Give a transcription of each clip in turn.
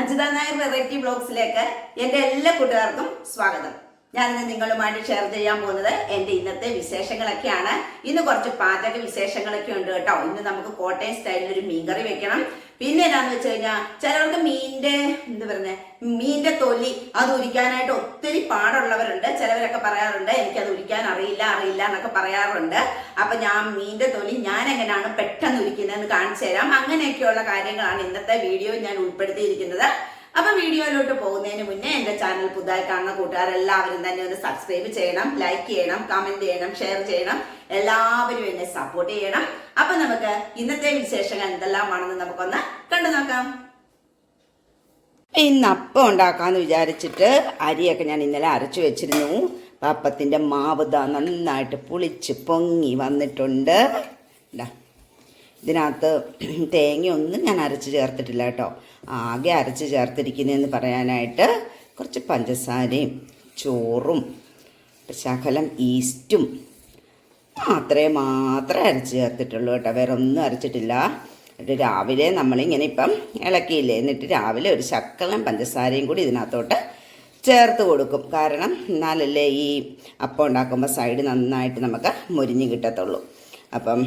Ajitha Nair variety ബ്ലോഗ്സിലേക്ക് എന്റെ എല്ലാ കൂട്ടുകാർക്കും സ്വാഗതം. ഞാൻ ഇന്ന് നിങ്ങളുമായിട്ട് ഷെയർ ചെയ്യാൻ പോകുന്നത് എന്റെ ഇന്നത്തെ വിശേഷങ്ങളൊക്കെയാണ്. ഇന്ന് കുറച്ച് പാചക വിശേഷങ്ങളൊക്കെ ഉണ്ട് കേട്ടോ. ഇന്ന് നമുക്ക് കോട്ടയം സ്റ്റൈലിൽ ഒരു മീൻകറി വെക്കണം. പിന്നെ എന്താന്ന് വെച്ച് കഴിഞ്ഞാൽ ചിലർക്ക് മീനിന്റെ എന്താ പറയുന്നത് മീനിന്റെ തൊലി അത് ഉരിക്കാനായിട്ട് ഒത്തിരി പാടുള്ളവരുണ്ട്. ചിലവരൊക്കെ പറയാറുണ്ട് എനിക്കത് ഉരിക്കാൻ അറിയില്ല അറിയില്ല എന്നൊക്കെ പറയാറുണ്ട്. അപ്പൊ ഞാൻ മീനിന്റെ തൊലി ഞാൻ എങ്ങനെയാണ് പെട്ടെന്ന് ഉരിക്കുന്നതെന്ന് കാണിച്ചു തരാം. അങ്ങനെയൊക്കെയുള്ള കാര്യങ്ങളാണ് ഇന്നത്തെ വീഡിയോ ഞാൻ ഉൾപ്പെടുത്തിയിരിക്കുന്നത്. അപ്പൊ വീഡിയോയിലോട്ട് പോകുന്നതിന് മുന്നേ എന്റെ ചാനൽ പുതുതായി കാണുന്ന കൂട്ടുകാരെല്ലാവരും തന്നെ ഒന്ന് സബ്സ്ക്രൈബ് ചെയ്യണം ലൈക്ക് ചെയ്യണം കമന്റ് ചെയ്യണം ഷെയർ ചെയ്യണം. എല്ലാവരും എന്നെ സപ്പോർട്ട് ചെയ്യണം. അപ്പൊ നമുക്ക് ഇന്നത്തെ വിശേഷങ്ങൾ എന്തെല്ലാമാണെന്ന് നമുക്കൊന്ന് കണ്ടു നോക്കാം. ഇന്ന് അപ്പം ഉണ്ടാക്കാന്ന് വിചാരിച്ചിട്ട് അരിയൊക്കെ ഞാൻ ഇന്നലെ അരച്ചു വെച്ചിരുന്നു. അപ്പത്തിന്റെ മാവ് ദാ നന്നായിട്ട് പുളിച്ച് പൊങ്ങി വന്നിട്ടുണ്ട്. ഇതാ ഇതിനകത്ത് തേങ്ങയൊന്നും ഞാൻ അരച്ച് ചേർത്തിട്ടില്ല കേട്ടോ. ആകെ അരച്ച് ചേർത്തിരിക്കുന്നതെന്ന് പറയാനായിട്ട് കുറച്ച് പഞ്ചസാരയും ചോറും ശകലം ഈസ്റ്റും മാത്രമേ മാത്രമേ അരച്ച് ചേർത്തിട്ടുള്ളൂ കേട്ടോ. വേറെ ഒന്നും അരച്ചിട്ടില്ല. എന്നിട്ട് രാവിലെ നമ്മളിങ്ങനെ ഇപ്പം ഇളക്കിയില്ലേ? എന്നിട്ട് രാവിലെ ഒരു ശക്കലം പഞ്ചസാരയും കൂടി ഇതിനകത്തോട്ട് ചേർത്ത് കൊടുക്കും. കാരണം എന്നാലല്ലേ ഈ അപ്പം ഉണ്ടാക്കുമ്പോൾ സൈഡ് നന്നായിട്ട് നമുക്ക് മുരിഞ്ഞ് കിട്ടത്തുള്ളൂ. അപ്പം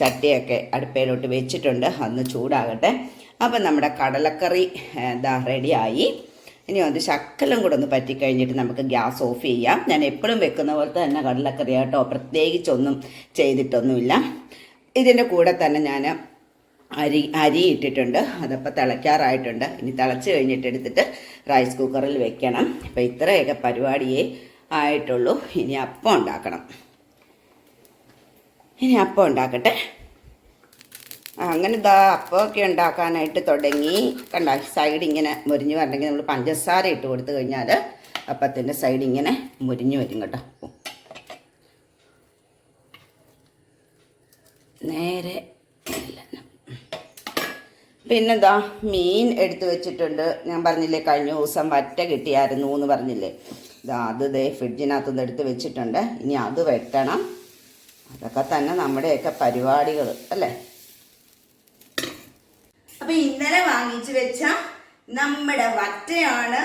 ചട്ടിയൊക്കെ അടുപ്പയിലോട്ട് വെച്ചിട്ടുണ്ട്. അന്ന് ചൂടാകട്ടെ. അപ്പം നമ്മുടെ കടലക്കറി എന്താ റെഡിയായി. ഇനി ഒന്ന് ശക്കലം കൂടെ ഒന്ന് പറ്റിക്കഴിഞ്ഞിട്ട് നമുക്ക് ഗ്യാസ് ഓഫ് ചെയ്യാം. ഞാൻ എപ്പോഴും വെക്കുന്ന പോലത്തെ തന്നെ കടലക്കറി കേട്ടോ പ്രത്യേകിച്ചൊന്നും ചെയ്തിട്ടൊന്നുമില്ല. ഇതിന്റെ കൂടെ തന്നെ ഞാൻ അരി അരി ഇട്ടിട്ടുണ്ട്. അതപ്പോൾ തിളയ്ക്കാറായിട്ടുണ്ട്. ഇനി തിളച്ച് കഴിഞ്ഞിട്ട് എടുത്തിട്ട് റൈസ് കുക്കറിൽ വെക്കണം. അപ്പോൾ ഇത്രയൊക്കെ പരിപാടിയേ ആയിട്ടുള്ളൂ. ഇനി അപ്പം ഉണ്ടാക്കണം. ഇനി അപ്പം ഉണ്ടാക്കട്ടെ. അങ്ങനെ ഇതാ അപ്പമൊക്കെ ഉണ്ടാക്കാനായിട്ട് തുടങ്ങി. കണ്ട സൈഡ് ഇങ്ങനെ മുരിഞ്ഞു വരണമെങ്കിൽ നമ്മൾ പഞ്ചസാര ഇട്ട് കൊടുത്തു കഴിഞ്ഞാൽ അപ്പത്തിന്റെ സൈഡ് ഇങ്ങനെ മുരിഞ്ഞു വരും കേട്ടോ. നേരെ പിന്നെന്താ മീൻ എടുത്തു വെച്ചിട്ടുണ്ട്. ഞാൻ പറഞ്ഞില്ലേ കഴിഞ്ഞ ദിവസം വറ്റ കിട്ടിയായിരുന്നു എന്ന് പറഞ്ഞില്ലേ. ഇതാ അത് ദേ ഫ്രിഡ്ജിനകത്തുനിന്ന് എടുത്ത് വെച്ചിട്ടുണ്ട്. ഇനി അത് വെട്ടണം. അതൊക്കെ തന്നെ നമ്മുടെയൊക്കെ പരിപാടികൾ അല്ലേ? അപ്പൊ ഇന്നലെ വാങ്ങിച്ചു വെച്ച നമ്മുടെ വറ്റയാണ്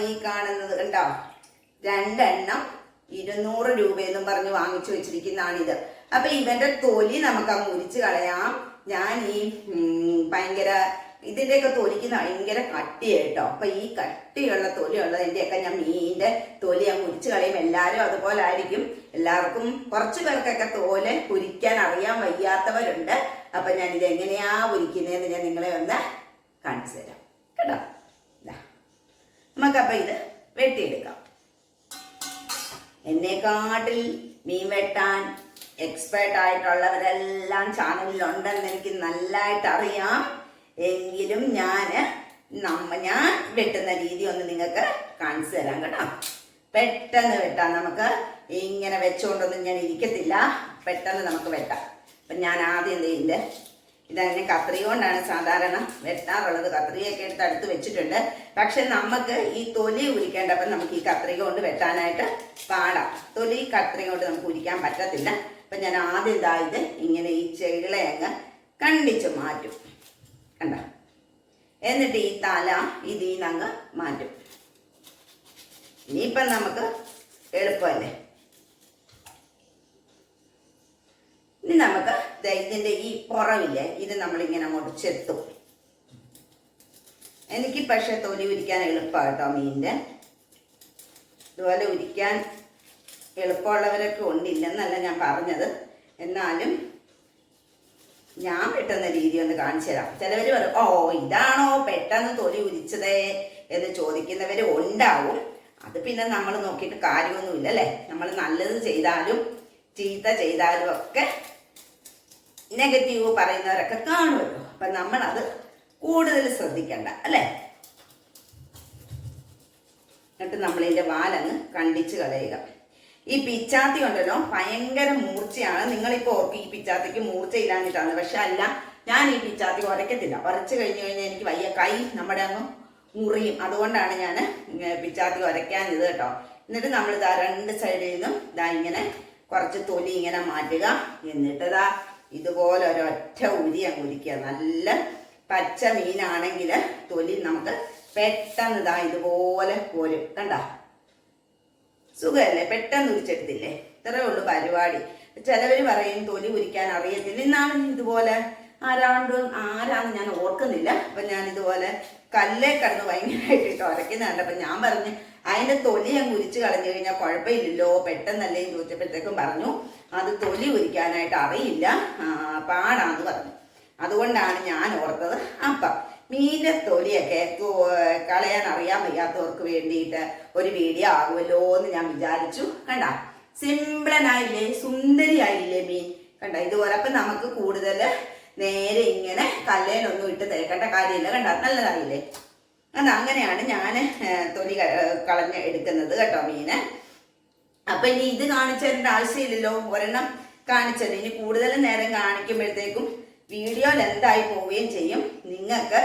ഈ കാണുന്നത് കണ്ടോ? രണ്ടെണ്ണം ഇരുന്നൂറ് രൂപയെന്നും പറഞ്ഞ് വാങ്ങിച്ചു വെച്ചിരിക്കുന്നതാണിത്. അപ്പൊ ഇവന്റെ തൊലി നമുക്ക് അങ്ങ് ഉരിച്ചു കളയാം. ഞാൻ ഈ ഭയങ്കര ഇതിന്റെയൊക്കെ തൊലിക്ക് ഭയങ്കര കട്ടിയായിട്ടോ. അപ്പൊ ഈ കട്ടിയുള്ള തൊലിയുള്ളതിന്റെയൊക്കെ ഞാൻ മീനിന്റെ തൊലി അങ്ങ് ഉരിച്ചു കളയും. എല്ലാവരും അതുപോലെ ആയിരിക്കും. എല്ലാവർക്കും കുറച്ചു പേർക്കൊക്കെ തോൽ കുരിക്കാൻ അറിയാൻ വയ്യാത്തവരുണ്ട്. അപ്പൊ ഞാൻ ഇത് എങ്ങനെയാ ഒരുക്കുന്നതെന്ന് ഞാൻ നിങ്ങളെ ഒന്ന് കാണിച്ചു തരാം. കേട്ടോ? നമുക്കപ്പം ഇത് വെട്ടിയെടുക്കാം. എന്നെക്കാട്ടിൽ മീൻ വെട്ടാൻ എക്സ്പേർട്ട് ആയിട്ടുള്ളവരെല്ലാം ചാനലിലുണ്ടെന്ന് എനിക്ക് നല്ലതായിട്ട് അറിയാം. എങ്കിലും ഞാൻ നമ്മ ഞാൻ വെട്ടുന്ന രീതി ഒന്ന് നിങ്ങൾക്ക് കാണിച്ചു തരാം കേട്ടോ. പെട്ടെന്ന് വെട്ടാം. നമുക്ക് ഇങ്ങനെ വെച്ചുകൊണ്ടൊന്നും ഞാൻ ഇരിക്കത്തില്ല. പെട്ടെന്ന് നമുക്ക് വെട്ടാം. അപ്പം ഞാൻ ആദ്യം എന്ത് ചെയ്യുന്നത് ഇതങ്ങനെ കത്രി കൊണ്ടാണ് സാധാരണ വെട്ടാറുള്ളത്. കത്രിയൊക്കെ എടുത്ത് അടുത്ത് വെച്ചിട്ടുണ്ട്. പക്ഷെ നമുക്ക് ഈ തൊലി ഉരിക്കേണ്ടപ്പം നമുക്ക് ഈ കത്രിക കൊണ്ട് വെട്ടാനായിട്ട് പാടാം. തൊലി കത്രി കൊണ്ട് നമുക്ക് ഉരിക്കാൻ പറ്റത്തില്ല. അപ്പം ഞാൻ ആദ്യം ഇതായത് ഇങ്ങനെ ഈ ചെകിളെ അങ്ങ് കണ്ടിച്ച് മാറ്റും. കണ്ട? എന്നിട്ട് ഈ തല ഇതിൽ അങ്ങ് മാറ്റും. ഇനിയിപ്പം നമുക്ക് എളുപ്പമല്ലേ? ഇനി നമുക്ക് ഇതിന്റെ ഈ പുറവില്ലേ ഇത് നമ്മളിങ്ങനെ അങ്ങോട്ട് എനിക്ക് പക്ഷെ തൊലി ഉരിക്കാൻ എളുപ്പമാണ് മീനിന്റെ? ഇതുപോലെ ഉരിക്കാൻ എളുപ്പമുള്ളവരൊക്കെ ഉണ്ടില്ലെന്നല്ല ഞാൻ പറഞ്ഞത്. എന്നാലും ഞാൻ പെട്ടെന്ന് രീതി ഒന്ന് കാണിച്ചു തരാം. ചിലവർ പറയും ഓ ഇതാണോ പെട്ടെന്ന് തൊലി ഉരിച്ചതേ എന്ന് ചോദിക്കുന്നവർ ഉണ്ടാവും. അത് പിന്നെ നമ്മൾ നോക്കിയിട്ട് കാര്യമൊന്നുമില്ല അല്ലേ നമ്മൾ നല്ലത് ചെയ്താലും ചീത്ത ചെയ്താലും ഒക്കെ നെഗറ്റീവ് പറയുന്നവരൊക്കെ കാണുമല്ലോ. നമ്മൾ അത് കൂടുതൽ ശ്രദ്ധിക്കണ്ട അല്ലേ? എന്നിട്ട് നമ്മളിതിന്റെ വാലങ്ങ് കണ്ടിച്ച് കളയുക. ഈ പിച്ചാത്തി ഉണ്ടല്ലോ ഭയങ്കര മൂർച്ചയാണ്. നിങ്ങളിപ്പോൾ ഓർക്കും ഈ പിച്ചാത്തിക്ക് മൂർച്ച ഇല്ലാഞ്ഞിട്ടാണ് പക്ഷെ അല്ല ഞാൻ ഈ പിച്ചാത്തി ഉരയ്ക്കത്തില്ല ഉരച്ച് കഴിഞ്ഞു കഴിഞ്ഞാൽ എനിക്ക് വയ്യ. കൈ നമ്മുടെ അങ്ങ് മുറിയും. അതുകൊണ്ടാണ് ഞാൻ പിച്ചാത്തി ഉരയ്ക്കാഞ്ഞത് കേട്ടോ. എന്നിട്ട് നമ്മൾ ഇതാ രണ്ട് സൈഡിൽ നിന്നും ഇതാ ഇങ്ങനെ കുറച്ച് തൊലി ഇങ്ങനെ മാറ്റുക. എന്നിട്ട് ഇതാ ഇതുപോലെ ഒരൊറ്റ ഉരി അങ്ങ് ഉരിക്കുക നല്ല പച്ച മീനാണെങ്കിൽ തൊലി നമുക്ക് പെട്ടെന്ന് ഇതാ ഇതുപോലെ പോലും കണ്ട? സുഖമല്ലേ പെട്ടെന്ന് ഉരിച്ചെടുത്തില്ലേ ഇത്രേ ഉള്ളൂ പരിപാടി. ചിലവർ പറയും തൊലി ഉരിക്കാൻ അറിയത്തില്ല. ഇന്നാണ് ഇതുപോലെ ആരാണ്ട് ആരാന്ന് ഞാൻ ഓർക്കുന്നില്ല. അപ്പൊ ഞാൻ ഇതുപോലെ കല്ലേ കടന്ന് ഭയങ്കരമായിട്ട് ഉരയ്ക്കുന്ന അപ്പൊ ഞാൻ പറഞ്ഞു അതിന്റെ തൊലി അങ്ങ് ഉരിച്ചു കളഞ്ഞു കഴിഞ്ഞാൽ കുഴപ്പമില്ലല്ലോ. പെട്ടെന്നല്ലേ? ചോദിച്ചപ്പോഴത്തേക്കും പറഞ്ഞു അത് തൊലി ഉരിക്കാനായിട്ട് അറിയില്ല. പാടാന്ന് പറഞ്ഞു. അതുകൊണ്ടാണ് ഞാൻ ഓർത്തത്. അപ്പം മീനിന്റെ തൊലിയൊക്കെ കളയാൻ അറിയാൻ വയ്യാത്തവർക്ക് വേണ്ടിയിട്ട് ഒരു വീഡിയോ ആകുമല്ലോ എന്ന് ഞാൻ വിചാരിച്ചു. കണ്ട? സിമ്പിളനായില്ലേ? സുന്ദരിയായില്ലേ മീൻ? കണ്ട? ഇതുപോലെ അപ്പം നമുക്ക് കൂടുതൽ നേരെ ഇങ്ങനെ കല്ലേലൊന്നും ഇട്ട് തേക്കേണ്ട കാര്യമില്ല. കണ്ട? നല്ലതായില്ലേ? അത് അങ്ങനെയാണ് ഞാൻ തൊലി കളഞ്ഞ് എടുക്കുന്നത് കേട്ടോ മീന്. അപ്പൊ ഇനി ഇത് കാണിച്ചു തരേണ്ട ആവശ്യമില്ലല്ലോ. ഒരെണ്ണം കാണിച്ചത് ഇനി കൂടുതൽ നേരം കാണിക്കുമ്പോഴത്തേക്കും വീഡിയോ ലെന്തായി പോവുകയും ചെയ്യും. നിങ്ങൾക്ക്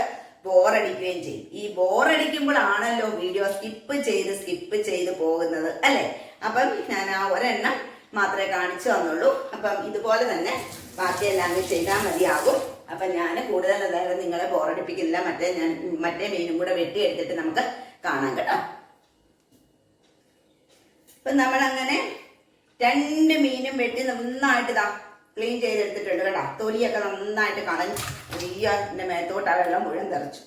ബോറടിക്കുകയും ചെയ്യും. ഈ ബോറടിക്കുമ്പോഴാണല്ലോ വീഡിയോ സ്കിപ്പ് ചെയ്ത് സ്കിപ്പ് ചെയ്ത് പോകുന്നത്. അല്ലെ? അപ്പം ഞാൻ ആ ഒരെണ്ണം മാത്രമേ കാണിച്ചു തന്നുള്ളൂ. അപ്പം ഇതുപോലെ തന്നെ ബാക്കിയെല്ലാം ചെയ്താൽ മതിയാകും. അപ്പം ഞാൻ കൂടുതൽ നേരം നിങ്ങളെ ബോറടിപ്പിക്കുന്നില്ല മറ്റേ ഞാൻ മറ്റേ മീനും കൂടെ വെട്ടിയെടുത്തിട്ട് നമുക്ക് കാണാം കേട്ടോ. നമ്മൾ അങ്ങനെ രണ്ട് മീനും വെട്ടി നന്നായിട്ട് ഇതാ ക്ലീൻ ചെയ്തെടുത്തിട്ടുണ്ട് കേട്ടോ. തൊലിയൊക്കെ നന്നായിട്ട് കളഞ്ഞു അയ്യോ എന്റെ മേത്തോട്ട് ആ വെള്ളം മുഴുവൻ തെറിച്ചു.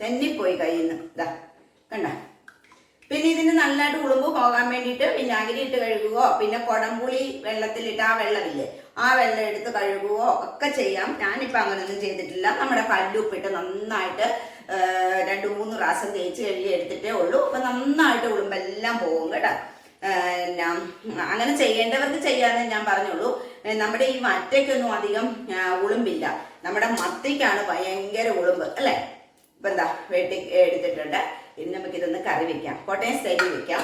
തെന്നിപ്പോയി കയ്യിൽ നിന്ന് ഇതാ കണ്ട? പിന്നെ ഇതിന് നല്ലതായിട്ട് ഉളുമ്പ് പോകാൻ വേണ്ടിയിട്ട് വിനാഗിരി ഇട്ട് കഴുകുകയോ പിന്നെ കുടംപുളി വെള്ളത്തിലിട്ട് ആ വെള്ളമില്ലേ ആ വെള്ളം എടുത്ത് കഴുകുകയോ ഒക്കെ ചെയ്യാം. ഞാനിപ്പോൾ അങ്ങനെയൊന്നും ചെയ്തിട്ടില്ല. നമ്മുടെ കല്ലുപ്പിട്ട് നന്നായിട്ട് രണ്ട് മൂന്ന് പ്രാവശ്യം തേച്ച് കഴുകി എടുത്തിട്ടേ ഉള്ളൂ. അപ്പം നന്നായിട്ട് ഉളുമ്പെല്ലാം പോകും കേട്ടോ. അങ്ങനെ ചെയ്യേണ്ടവർക്ക് ചെയ്യാന്ന് ഞാൻ പറഞ്ഞുള്ളൂ. നമ്മുടെ ഈ മറ്റയ്ക്കൊന്നും അധികം ഉളുമ്പില്ല. നമ്മുടെ മത്തിക്കാണ് ഭയങ്കര ഉളുമ്പ് അല്ലേ? ഇപ്പൊ എന്താ വെട്ടി എടുത്തിട്ടുണ്ട്. ഇനി നമുക്ക് ഇതൊന്ന് കറി വെക്കാം. കോട്ടയം സ്റ്റൈലിൽ വെക്കാം.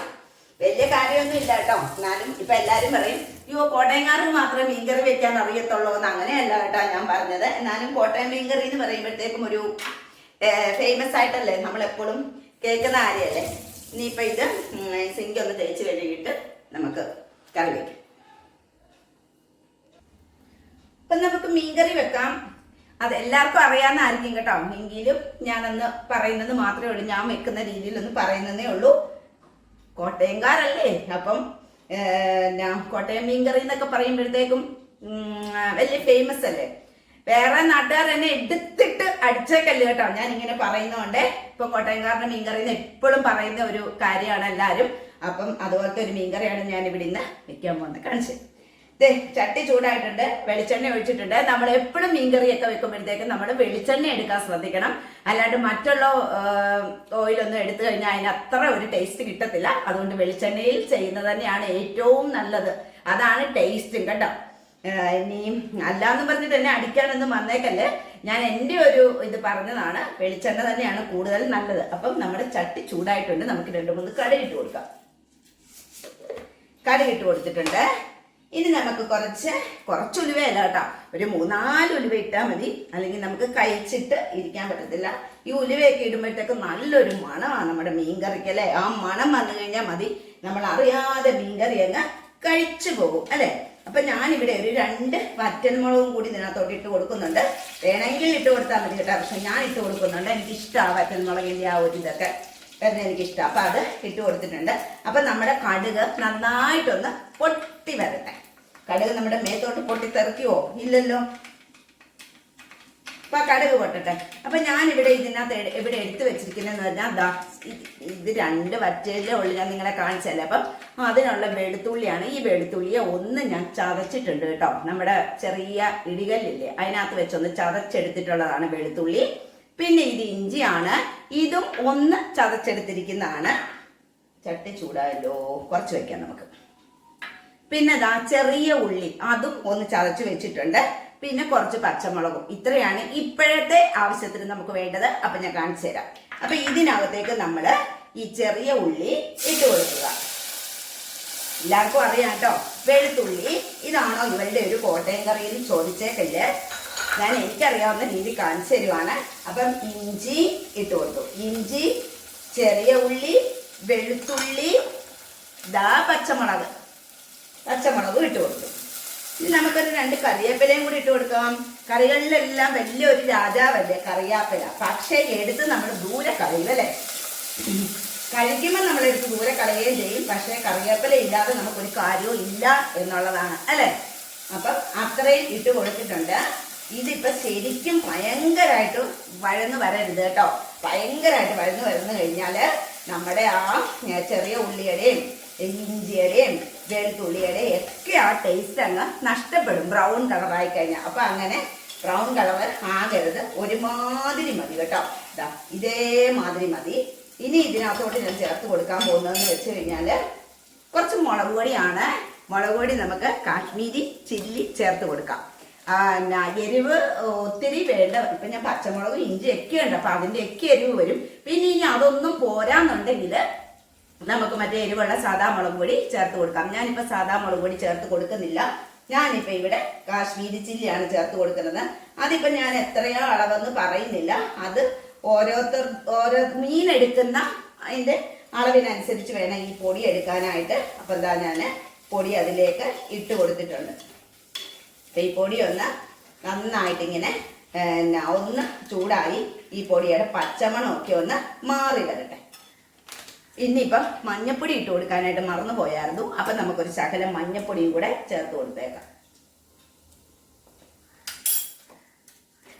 വലിയ കാര്യമൊന്നും ഇല്ല കേട്ടോ. എന്നാലും ഇപ്പൊ എല്ലാരും പറയും അയ്യോ കോട്ടയംകാർക്ക് മാത്രമേ മീൻകറി വെക്കാൻ അറിയത്തുള്ളൂ എന്ന് അങ്ങനെയല്ല കേട്ടോ ഞാൻ പറഞ്ഞത്. എന്നാലും കോട്ടയം മീൻകറി എന്ന് പറയുമ്പോഴത്തേക്കും ഒരു ഫേമസ് ആയിട്ടല്ലേ നമ്മൾ എപ്പോഴും കേൾക്കുന്ന കാര്യമല്ലേ? ഇനിയിപ്പൊ ഇത് സിങ്ക് ഒന്ന് തേച്ച് കഴുകിയിട്ട് നമുക്ക് കറി വെക്കാം. അപ്പൊ നമുക്ക് മീൻകറി വെക്കാം. അത് എല്ലാവർക്കും അറിയാവുന്നതായിരിക്കും കേട്ടോ. എങ്കിലും ഞാനൊന്ന് പറയുന്നത് മാത്രമേ ഉള്ളൂ. ഞാൻ വെക്കുന്ന രീതിയിൽ ഒന്ന് പറയുന്നതേ ഉള്ളൂ. കോട്ടയംകാരല്ലേ? അപ്പം കോട്ടയം മീൻകറി എന്നൊക്കെ പറയുമ്പോഴത്തേക്കും വലിയ ഫേമസ് അല്ലേ? വേറെ നാട്ടുകാർ എന്നെ എടുത്തിട്ട് അടിച്ചേക്കല്ല കേട്ടോ. ഞാൻ ഇങ്ങനെ പറയുന്നതുകൊണ്ട് ഇപ്പൊ കോട്ടയംകാരുടെ മീൻകറി എന്ന് എപ്പോഴും പറയുന്ന ഒരു കാര്യമാണ് എല്ലാവരും അപ്പം അതുപോലത്തെ ഒരു മീൻകറിയാണ് ഞാൻ ഇവിടെ ഇന്ന് വെക്കാൻ പോകുന്നത്. കാണിച്ചത് ദേ ചട്ടി ചൂടായിട്ടുണ്ട് വെളിച്ചെണ്ണ ഒഴിച്ചിട്ടുണ്ട്. നമ്മൾ എപ്പോഴും മീൻകറിയൊക്കെ വെക്കുമ്പോഴത്തേക്കും നമ്മൾ വെളിച്ചെണ്ണ എടുക്കാൻ ശ്രദ്ധിക്കണം. അല്ലാണ്ട് മറ്റുള്ള ഓയിലൊന്നും എടുത്തു കഴിഞ്ഞാൽ അതിന് അത്ര ഒരു ടേസ്റ്റ് കിട്ടത്തില്ല. അതുകൊണ്ട് വെളിച്ചെണ്ണയിൽ ചെയ്യുന്നത് തന്നെയാണ് ഏറ്റവും നല്ലത്. അതാണ് ടേസ്റ്റും കേട്ടോ. ഇനി അല്ലാന്ന് പറഞ്ഞിട്ട് എന്നെ അടിക്കാനൊന്നും വന്നേക്കല്ലേ. ഞാൻ എന്റെ ഒരു ഇത് പറഞ്ഞതാണ് വെളിച്ചെണ്ണ തന്നെയാണ് കൂടുതൽ നല്ലത്. അപ്പം നമ്മുടെ ചട്ടി ചൂടായിട്ടുണ്ട്. നമുക്ക് രണ്ട് മൂന്ന് കടുകിട്ട് കൊടുക്കാം. കടുകിട്ട് കൊടുത്തിട്ടുണ്ട്. ഇനി നമുക്ക് കുറച്ച് കുറച്ച് ഉലുവയല്ല കേട്ടോ. ഒരു മൂന്നാൽ ഉലുവ ഇട്ടാൽ മതി. അല്ലെങ്കിൽ നമുക്ക് കഴിച്ചിട്ട് ഇരിക്കാൻ പറ്റത്തില്ല. ഈ ഉലുവയൊക്കെ ഇടുമ്പോഴത്തേക്ക് നല്ലൊരു മണമാണ് നമ്മുടെ മീൻകറിക്ക് അല്ലേ? ആ മണം വന്നു കഴിഞ്ഞാൽ മതി. നമ്മൾ അറിയാതെ മീൻകറി അങ്ങ് കഴിച്ചു പോകും അല്ലേ? അപ്പൊ ഞാനിവിടെ ഒരു രണ്ട് വറ്റൻമുളകും കൂടി ഇതിനകത്തോട്ട് ഇട്ട് കൊടുക്കുന്നുണ്ട്. വേണമെങ്കിൽ ഇട്ട് കൊടുത്താൽ മതി കേട്ടോ പക്ഷെ ഞാൻ ഇട്ട് കൊടുക്കുന്നുണ്ട്. എനിക്ക് ഇഷ്ടമാണ് വറ്റൽമുളകിന്റെ ആ ഒരു ഇതൊക്കെ. എനിക്ക് ഇഷ്ടം അപ്പൊ അത് ഇട്ട് കൊടുത്തിട്ടുണ്ട്. അപ്പൊ നമ്മുടെ കടുക് നന്നായിട്ടൊന്ന് പൊട്ടി വരട്ടെ. കടുക് നമ്മുടെ മേത്തോട്ട് പൊട്ടി തെറിക്കുവോ ഇല്ലല്ലോ. അപ്പൊ ആ കടുക് പൊട്ടട്ടെ. അപ്പൊ ഞാൻ ഇവിടെ ഇതിനകത്ത് ഇവിടെ എടുത്തു വെച്ചിരിക്കുന്നതെന്ന് പറഞ്ഞാൽ ദാ ഇത് രണ്ട് വറ്റയിലേ ഉള്ളു ഞാൻ നിങ്ങളെ കാണിച്ചല്ലേ അപ്പം അതിനുള്ള വെളുത്തുള്ളിയാണ്. ഈ വെളുത്തുള്ളിയെ ഒന്ന് ഞാൻ ചതച്ചിട്ടുണ്ട് കേട്ടോ. നമ്മുടെ ചെറിയ ഇടികല്ലില്ലേ അതിനകത്ത് വെച്ചൊന്ന് ചതച്ചെടുത്തിട്ടുള്ളതാണ് വെളുത്തുള്ളി. പിന്നെ ഇത് ഇഞ്ചിയാണ്. ഇതും ഒന്ന് ചതച്ചെടുത്തിരിക്കുന്നതാണ്. ചട്ടി ചൂടായല്ലോ. കുറച്ച് വെക്കാം നമുക്ക്. പിന്നെ ദാ ചെറിയ ഉള്ളി അതും ഒന്ന് ചതച്ച് വെച്ചിട്ടുണ്ട്. പിന്നെ കുറച്ച് പച്ചമുളകും. ഇത്രയാണ് ഇപ്പോഴത്തെ ആവശ്യത്തിന് നമുക്ക് വേണ്ടത്. അപ്പൊ ഞാൻ കാണിച്ചു തരാം. അപ്പൊ ഇതിനകത്തേക്ക് നമ്മൾ ഈ ചെറിയ ഉള്ളി ഇട്ട് കൊടുക്കുക. എല്ലാവർക്കും അറിയാം കേട്ടോ. വെളുത്തുള്ളി ഇതാണോ ഇവരുടെ ഒരു കോട്ടയം കറിയിൽ ചോദിച്ചേക്കല്ലേ? ഞാൻ എനിക്കറിയാവുന്ന രീതി കാണിച്ചു തരുവാണ്. അപ്പം ഇഞ്ചി ഇട്ട് കൊടുത്തു. ഇഞ്ചി ചെറിയ ഉള്ളി വെളുത്തുള്ളി ദാ പച്ചമുളക്. പച്ചമുളകും ഇട്ട് കൊടുത്തു. ഇനി നമുക്കൊരു രണ്ട് കറിവേപ്പിലയും കൂടി ഇട്ട് കൊടുക്കാം. കറികളിലെല്ലാം വലിയൊരു രാജാവല്ലേ കറിയാപ്പില പക്ഷേ എടുത്ത് നമ്മൾ ദൂരെ കളയും അല്ലേ? കഴിക്കുമ്പോൾ നമ്മളെടുത്ത് ദൂരെ കളയുകയും ചെയ്യും. പക്ഷേ കറിവേപ്പില ഇല്ലാതെ നമുക്കൊരു കാര്യവും ഇല്ല എന്നുള്ളതാണ് അല്ലേ? അപ്പം അത്രയും ഇട്ട് കൊടുത്തിട്ടുണ്ട്. ഇതിപ്പോൾ ശരിക്കും ഭയങ്കരമായിട്ട് വഴന്ന് വരരുത് കേട്ടോ. ഭയങ്കരമായിട്ട് വഴന്ന് വരുന്നു കഴിഞ്ഞാൽ നമ്മുടെ ആ ചെറിയ ഉള്ളിയുടെയും ഇഞ്ചിയുടെയും വെളുത്തുള്ളിയുടെയും ഒക്കെ ആ ടേസ്റ്റ് അങ്ങ് നഷ്ടപ്പെടും. ബ്രൗൺ കളറായി കഴിഞ്ഞാൽ അപ്പൊ അങ്ങനെ ബ്രൗൺ കളർ ആകരുത്. ഒരുമാതിരി മതി കേട്ടോ. ഇതാ ഇതേമാതിരി മതി. ഇനി ഇതിനകത്തോട്ട് ഞാൻ ചേർത്ത് കൊടുക്കാൻ പോകുന്നതെന്ന് വെച്ച് കഴിഞ്ഞാൽ കുറച്ച് മുളക് പൊടിയാണ്. മുളക് പൊടി നമുക്ക് കാശ്മീരി ചില്ലി ചേർത്ത് കൊടുക്കാം. എരിവ് ഒത്തിരി വേണ്ട. ഇപ്പൊ ഞാൻ പച്ചമുളകും ഇഞ്ചിയൊക്കെ ഉണ്ട് അപ്പൊ അതിന്റെ ഒക്കെ എരിവ് വരും. പിന്നെ ഇനി അതൊന്നും പോരാന്നുണ്ടെങ്കിൽ നമുക്ക് മറ്റേ എരിവുള്ള സാദാ മുളക് പൊടി ചേർത്ത് കൊടുക്കാം. ഞാനിപ്പോ സാദാ മുളക് പൊടി ചേർത്ത് കൊടുക്കുന്നില്ല. ഞാനിപ്പോ ഇവിടെ കാശ്മീരി ചില്ലിയാണ് ചേർത്ത് കൊടുക്കുന്നത്. അതിപ്പോ ഞാൻ എത്രയോ അളവെന്ന് പറയുന്നില്ല. അത് ഓരോരുത്തർ ഓരോ മീൻ എടുക്കുന്ന അതിന്റെ അളവിനനുസരിച്ച് വേണം ഈ പൊടി എടുക്കാനായിട്ട്. അപ്പൊ എന്താ ഞാൻ പൊടി അതിലേക്ക് ഇട്ട് കൊടുത്തിട്ടുണ്ട്. അപ്പൊ ഈ പൊടി ഒന്ന് നന്നായിട്ട് ഇങ്ങനെ ഒന്ന് ചൂടായി ഈ പൊടിയുടെ പച്ചമണമൊക്കെ ഒന്ന് മാറി വരട്ടെ ഇന്നിപ്പം മഞ്ഞപ്പൊടി ഇട്ട് കൊടുക്കാനായിട്ട് മറന്നു പോയായിരുന്നു. അപ്പൊ നമുക്കൊരു ശകലം മഞ്ഞപ്പൊടിയും കൂടെ ചേർത്ത് കൊടുത്തേക്കാം.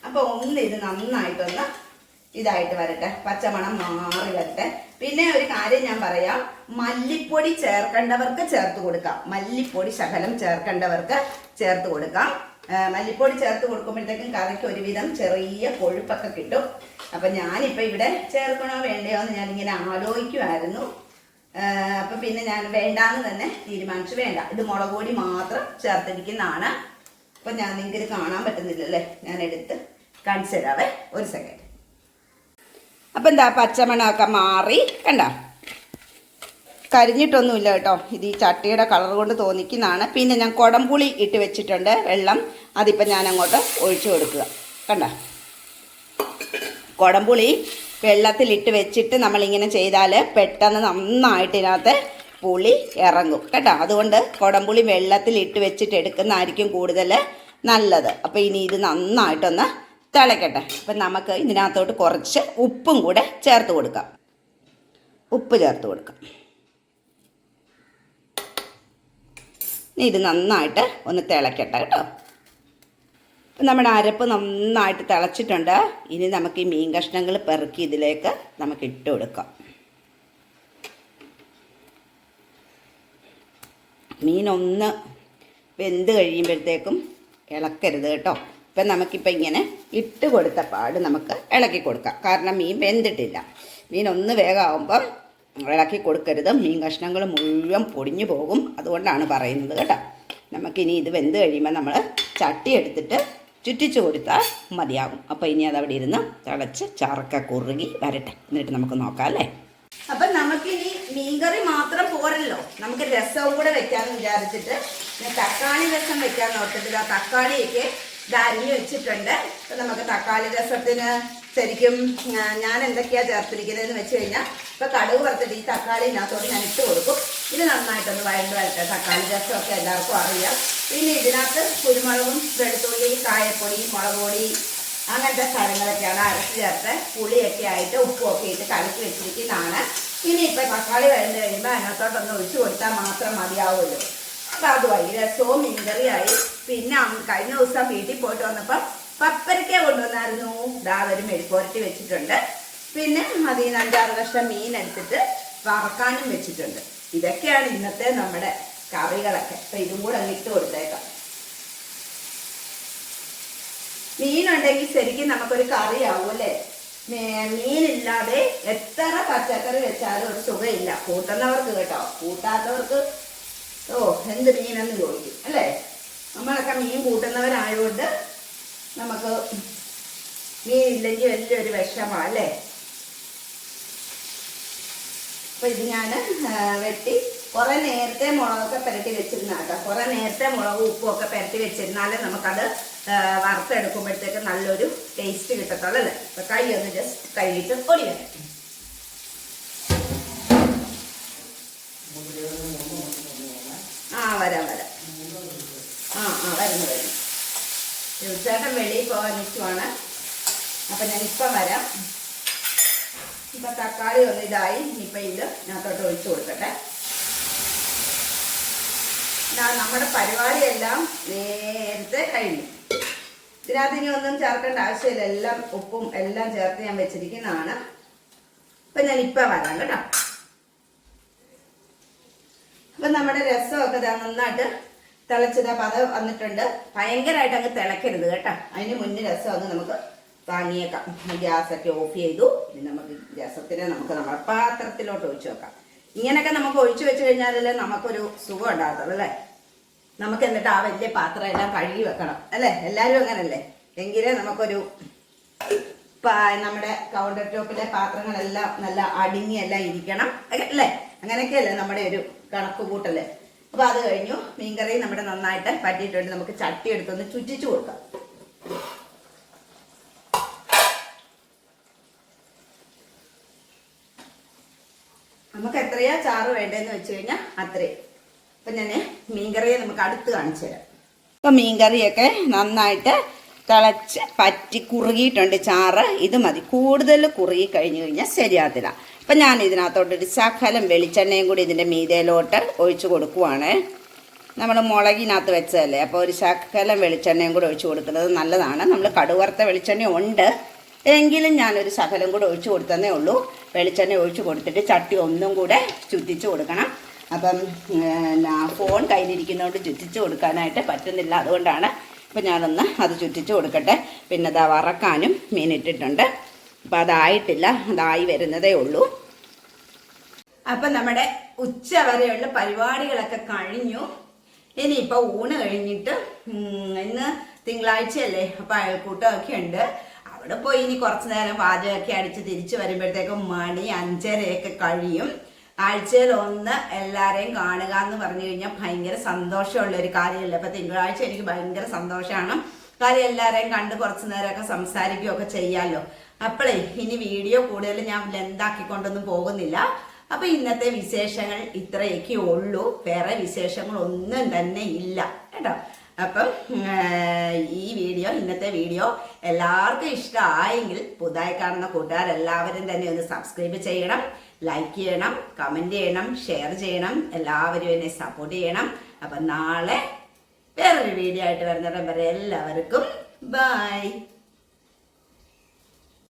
അപ്പോൾ ഒന്ന് ഇത് നന്നായിട്ടൊന്ന് ഇതായിട്ട് വരട്ടെ. പച്ചമണം മാറി വരട്ടെ. പിന്നെ ഒരു കാര്യം ഞാൻ പറയാം. മല്ലിപ്പൊടി ചേർക്കേണ്ടവർക്ക് ചേർത്ത് കൊടുക്കാം. മല്ലിപ്പൊടി ശകലം ചേർക്കേണ്ടവർക്ക് ചേർത്ത് കൊടുക്കാം. മല്ലിപ്പൊടി ചേർത്ത് കൊടുക്കുമ്പോഴത്തേക്കും കറിക്ക് ഒരുവിധം ചെറിയ കൊഴുപ്പൊക്കെ കിട്ടും. അപ്പൊ ഞാനിപ്പോ ഇവിടെ ചേർക്കണോ വേണ്ടയോ എന്ന് ഞാനിങ്ങനെ ആലോചിക്കുമായിരുന്നു അപ്പം പിന്നെ ഞാൻ വേണ്ടാന്ന് തന്നെ തീരുമാനിച്ചു. വേണ്ട ഇത് മുളക് പൊടി മാത്രം ചേർത്തിരിക്കുന്നതാണ്. അപ്പൊ ഞാൻ നിങ്ങൾക്ക് കാണാൻ പറ്റുന്നില്ലല്ലേ? ഞാൻ എടുത്ത് കാണിച്ചു തരാവേ. ഒരു സെക്കൻഡ് അപ്പം എന്താ പച്ചമണമൊക്കെ മാറി കണ്ട? കരിഞ്ഞിട്ടൊന്നുമില്ല കേട്ടോ. ഇത് ഈ ചട്ടിയുടെ കളർ കൊണ്ട് തോന്നിക്കുന്നതാണ്. പിന്നെ ഞാൻ കുടംപുളി ഇട്ട് വെച്ചിട്ടുണ്ട് വെള്ളം. അതിപ്പോൾ ഞാൻ അങ്ങോട്ട് ഒഴിച്ചു കൊടുക്കുക. കണ്ട? കുടംപുളി വെള്ളത്തിലിട്ട് വെച്ചിട്ട് നമ്മളിങ്ങനെ ചെയ്താൽ പെട്ടെന്ന് നന്നായിട്ട് ഇതിനകത്ത് പുളി ഇറങ്ങും. കേട്ടോ? അതുകൊണ്ട് കുടംപുളി വെള്ളത്തിലിട്ട് വെച്ചിട്ട് എടുക്കുന്നതായിരിക്കും കൂടുതൽ നല്ലത്. അപ്പോൾ ഇനി ഇത് നന്നായിട്ടൊന്ന് തിളയ്ക്കട്ടെ അപ്പം നമുക്ക് ഇതിനകത്തോട്ട് കുറച്ച് ഉപ്പും കൂടെ ചേർത്ത് കൊടുക്കാം. ഉപ്പ് ചേർത്ത് കൊടുക്കാം. ഇത് നന്നായിട്ട് ഒന്ന് തിളക്കട്ടെ കേട്ടോ. നമ്മുടെ അരപ്പ് നന്നായിട്ട് തിളച്ചിട്ടുണ്ട്. ഇനി നമുക്ക് ഈ മീൻ കഷ്ണങ്ങൾ പെറുക്കി ഇതിലേക്ക് നമുക്ക് ഇട്ട് കൊടുക്കാം. മീനൊന്ന് വെന്ത് കഴിയുമ്പോഴത്തേക്കും ഇളക്കരുത് കേട്ടോ. ഇപ്പം നമുക്കിപ്പോൾ ഇങ്ങനെ ഇട്ട് കൊടുത്ത പാട് നമുക്ക് ഇളക്കി കൊടുക്കാം. കാരണം മീൻ വെന്തിട്ടില്ല. മീൻ ഒന്ന് വേഗമാകുമ്പം ഇളക്കി കൊടുക്കരുത്. മീൻ കഷ്ണങ്ങൾ മുഴുവൻ പൊടിഞ്ഞു പോകും. അതുകൊണ്ടാണ് പറയുന്നത് കേട്ടോ. നമുക്കിനി ഇത് വെന്ത് കഴിയുമ്പോൾ നമ്മൾ ചട്ടി എടുത്തിട്ട് ചുറ്റിച്ചു കൊടുത്താൽ മതിയാകും. അപ്പോൾ ഇനി അത് അവിടെ ഇരുന്ന് തിളച്ച് ചറക്ക കുറുകി വരട്ടെ. എന്നിട്ട് നമുക്ക് നോക്കാം അല്ലേ? അപ്പം നമുക്കിനി മീൻകറി മാത്രം പോരല്ലോ. നമുക്ക് രസവും കൂടെ വെക്കാമെന്ന് വിചാരിച്ചിട്ട് ഞാൻ തക്കാളി രസം വെക്കാൻ നോക്കത്തില്ല തക്കാളിയൊക്കെ ഇത് വെച്ചിട്ടുണ്ട്. അപ്പം നമുക്ക് തക്കാളി രസത്തിന് ശരിക്കും ഞാൻ എന്തൊക്കെയാണ് ചേർത്തിരിക്കുന്നതെന്ന് വെച്ച് കഴിഞ്ഞാൽ ഇപ്പം കടുക് വറുത്തിട്ട് ഈ തക്കാളി ഇതിനകത്തോട്ട് ഞാൻ ഇട്ട് കൊടുക്കും. ഇത് നന്നായിട്ടൊന്ന് വഴണ്ട് വരട്ടെ. തക്കാളി രസമൊക്കെ എല്ലാവർക്കും അറിയാം. പിന്നെ ഇതിനകത്ത് കുരുമുളകും വെളുത്തുള്ളി കായപ്പൊടി മുളക് പൊടി അങ്ങനത്തെ സാധനങ്ങളൊക്കെയാണ് അരച്ച് ചേർത്ത് പുളിയൊക്കെ ആയിട്ട് ഉപ്പുമൊക്കെ ഇട്ട് കലക്കി വെച്ചിരിക്കുന്നതാണ്. ഇനിയിപ്പോൾ തക്കാളി വഴണ്ട് കഴിയുമ്പോൾ അതിനകത്തോട്ടൊന്ന് ഒഴിച്ചു കൊടുത്താൽ മാത്രം മതിയാവുമല്ലോ അപ്പം അതുമായി രസവും മീൻകറിയായി. പിന്നെ കഴിഞ്ഞ ദിവസം വീട്ടിൽ പോയിട്ട് വന്നപ്പം പപ്പരക്ക കൊണ്ടുവന്നായിരുന്നു. ദാ ഒരു മെഴുക്കുരട്ടി വെച്ചിട്ടുണ്ട്. പിന്നെ അതിൽ നിന്ന് അഞ്ചാറ് കഷ്ണം മീൻ എടുത്തിട്ട് വറക്കാനും വെച്ചിട്ടുണ്ട്. ഇതൊക്കെയാണ് ഇന്നത്തെ നമ്മുടെ കറികളൊക്കെ. അപ്പം ഇതും കൂടെ അങ്ങ് ഇട്ട് കൊടുത്തേക്കാം. മീനുണ്ടെങ്കിൽ ശരിക്കും നമുക്കൊരു കറിയാവും അല്ലേ? മേ- മീനില്ലാതെ എത്ര പച്ചക്കറി വെച്ചാലും ഒരു സുഖമില്ല. കൂട്ടുന്നവർക്ക് കേട്ടോ. കൂട്ടാത്തവർക്ക് ഓ എന്ത് മീനെന്ന് ചോദിക്കും അല്ലേ? നമ്മളൊക്കെ മീൻ കൂട്ടുന്നവരായതുകൊണ്ട് നമുക്ക് മീൻ ഇല്ലെങ്കിൽ വലിയൊരു വിഷമാണ് അല്ലേ? അപ്പൊ ഇത് ഞാൻ വെട്ടി കുറെ നേരത്തെ മുളകൊക്കെ പുരട്ടി വെച്ചിരുന്ന കേട്ടോ. കുറെ നേരത്തെ മുളകും ഉപ്പും ഒക്കെ പുരട്ടി വെച്ചിരുന്നാലേ നമുക്കത് വറുത്തെടുക്കുമ്പോഴത്തേക്ക് നല്ലൊരു ടേസ്റ്റ് കിട്ടത്തുള്ളൂ അല്ലേ? അപ്പൊ കൈ ഒന്ന് ജസ്റ്റ് കഴുകിയിട്ട് പൊടി വരാം ആ വരാം വരാം. ആ ആ വരുന്നു വരുന്നു. ചേട്ടൻ വെളിയിൽ പോകാൻ നിൽക്കുവാണ് അപ്പം ഞാൻ ഇപ്പം വരാം. ഇപ്പം തക്കാളി ഒന്ന് ഇതായി. ഇനിയിപ്പം ഇത് ഇതിനകത്തോട്ട് ഒഴിച്ചു കൊടുക്കട്ടെ. നമ്മുടെ പരിപാടിയെല്ലാം നേരത്തെ കഴിഞ്ഞു. ഇതിനകത്ത് ഇനി ഒന്നും ചേർക്കേണ്ട ആവശ്യമില്ല. എല്ലാം ഉപ്പും എല്ലാം ചേർത്ത് ഞാൻ വെച്ചിരിക്കുന്നതാണ്. അപ്പം ഞാൻ ഇപ്പം വരാം കേട്ടോ. അപ്പം നമ്മുടെ രസമൊക്കെ നന്നായിട്ട് തിളച്ചത്. പത വന്നിട്ടുണ്ട്. ഭയങ്കരമായിട്ട് അങ്ങ് തിളക്കരുത് കേട്ടോ. അതിന് മുന്നേ രസം അങ്ങ് നമുക്ക് വാങ്ങിയേക്കാം ഗ്യാസൊക്കെ ഓഫ് ചെയ്തു. ഇനി നമുക്ക് രസത്തിനെ നമുക്ക് നമ്മുടെ പാത്രത്തിലോട്ട് ഒഴിച്ചു വെക്കാം. ഇങ്ങനെയൊക്കെ നമുക്ക് ഒഴിച്ചു വെച്ച് കഴിഞ്ഞാലല്ലേ നമുക്കൊരു സുഖം ഉണ്ടാകത്തുള്ളൂ അല്ലേ? നമുക്ക് എന്നിട്ട് ആ വലിയ പാത്രം എല്ലാം കഴുകി വെക്കണം അല്ലേ? എല്ലാവരും അങ്ങനല്ലേ? എങ്കിലേ നമുക്കൊരു നമ്മുടെ കൗണ്ടർ ടോപ്പിലെ പാത്രങ്ങളെല്ലാം നല്ല അടുങ്ങിയെല്ലാം ഇരിക്കണം. അല്ലേ? അങ്ങനെയൊക്കെയല്ലേ നമ്മുടെ ഒരു കണക്ക് കൂട്ടൽ അപ്പൊ അത് കഴിഞ്ഞു. മീൻകറി നമ്മുടെ നന്നായിട്ട് പറ്റിയിട്ടുണ്ട്. നമുക്ക് ചട്ടി എടുത്തൊന്ന് ചുറ്റിച്ചു കൊടുക്കാം. നമുക്ക് എത്രയാ ചാറ് വേണ്ടതെന്ന് വെച്ച് കഴിഞ്ഞാൽ അത്രയും. അപ്പൊ ഞാൻ മീൻകറിയെ നമുക്ക് അടുത്ത് കാണിച്ചു തരാം. അപ്പൊ മീൻകറിയൊക്കെ നന്നായിട്ട് തിളച്ച് പറ്റി കുറുകിയിട്ടുണ്ട് ചാറ്. ഇത് മതി. കൂടുതൽ കുറുകി കഴിഞ്ഞു കഴിഞ്ഞാൽ ശരിയാകത്തില്ല. അപ്പം ഞാൻ ഇതിനകത്തോട്ടൊരു ശകലം വെളിച്ചെണ്ണയും കൂടി ഇതിന്റെ മീതയിലോട്ട് ഒഴിച്ചു കൊടുക്കുവാണ്. നമ്മൾ മുളകിനകത്ത് വെച്ചതല്ലേ അപ്പോൾ ഒരു ശകലം വെളിച്ചെണ്ണയും കൂടി ഒഴിച്ചു കൊടുക്കുന്നത് നല്ലതാണ്. നമ്മൾ കടുവറുത്ത വെളിച്ചെണ്ണ ഉണ്ട് എങ്കിലും ഞാനൊരു ശകലം കൂടെ ഒഴിച്ചു കൊടുത്തതേ ഉള്ളൂ. വെളിച്ചെണ്ണ ഒഴിച്ചു കൊടുത്തിട്ട് ചട്ടി ഒന്നും കൂടെ ചുറ്റിച്ച് കൊടുക്കണം. അപ്പം ഫോൺ കയ്യിലിരിക്കുന്നതുകൊണ്ട് ചുറ്റിച്ച് കൊടുക്കാനായിട്ട് പറ്റുന്നില്ല അതുകൊണ്ടാണ് ഇപ്പം ഞാനൊന്ന് അത് ചുറ്റിച്ച് കൊടുക്കട്ടെ. പിന്നെ ദാ വറക്കാനും മീൻ ഇട്ടിട്ടുണ്ട് അപ്പം അതായിട്ടില്ല അതായി വരുന്നതേ ഉള്ളൂ. അപ്പം നമ്മുടെ ഉച്ച വരെയുള്ള പരിപാടികളൊക്കെ കഴിഞ്ഞു. ഇനിയിപ്പോൾ ഊണ് കഴിഞ്ഞിട്ട് ഇന്ന് തിങ്കളാഴ്ചയല്ലേ? അപ്പം അയൽക്കൂട്ടമൊക്കെ ഉണ്ട്. അവിടെ പോയി ഇനി കുറച്ച് നേരം പാചകമൊക്കെ അടിച്ച് തിരിച്ചു വരുമ്പോഴത്തേക്കും മണി അഞ്ചരയൊക്കെ കഴിയും. ആഴ്ചയിൽ ഒന്ന് എല്ലാവരെയും കാണുക എന്ന് പറഞ്ഞു കഴിഞ്ഞാൽ ഭയങ്കര സന്തോഷമുള്ള ഒരു കാര്യമല്ലേ? അപ്പം തിങ്കളാഴ്ച എനിക്ക് ഭയങ്കര സന്തോഷമാണ്. കാര്യം എല്ലാവരെയും കണ്ട് കുറച്ച് നേരമൊക്കെ സംസാരിക്കുകയൊക്കെ ചെയ്യാമല്ലോ അപ്പോഴേ ഇനി വീഡിയോ കൂടുതൽ ഞാൻ ലെന്താക്കിക്കൊണ്ടൊന്നും പോകുന്നില്ല. അപ്പൊ ഇന്നത്തെ വിശേഷങ്ങൾ ഇത്രയൊക്കെ ഉള്ളൂ. വേറെ വിശേഷങ്ങളൊന്നും തന്നെ ഇല്ല കേട്ടോ. അപ്പം ഈ വീഡിയോ ഇന്നത്തെ വീഡിയോ എല്ലാവർക്കും ഇഷ്ടമായെങ്കിൽ പുതുതായി കാണുന്ന കൂട്ടുകാരെല്ലാവരും തന്നെ ഒന്ന് സബ്സ്ക്രൈബ് ചെയ്യണം ലൈക്ക് ചെയ്യണം കമന്റ് ചെയ്യണം ഷെയർ ചെയ്യണം എല്ലാവരും എന്നെ സപ്പോർട്ട് ചെയ്യണം. അപ്പം നാളെ വേറൊരു വീഡിയോ ആയിട്ട് വരുന്നിടം വരെ എല്ലാവർക്കും ബൈ.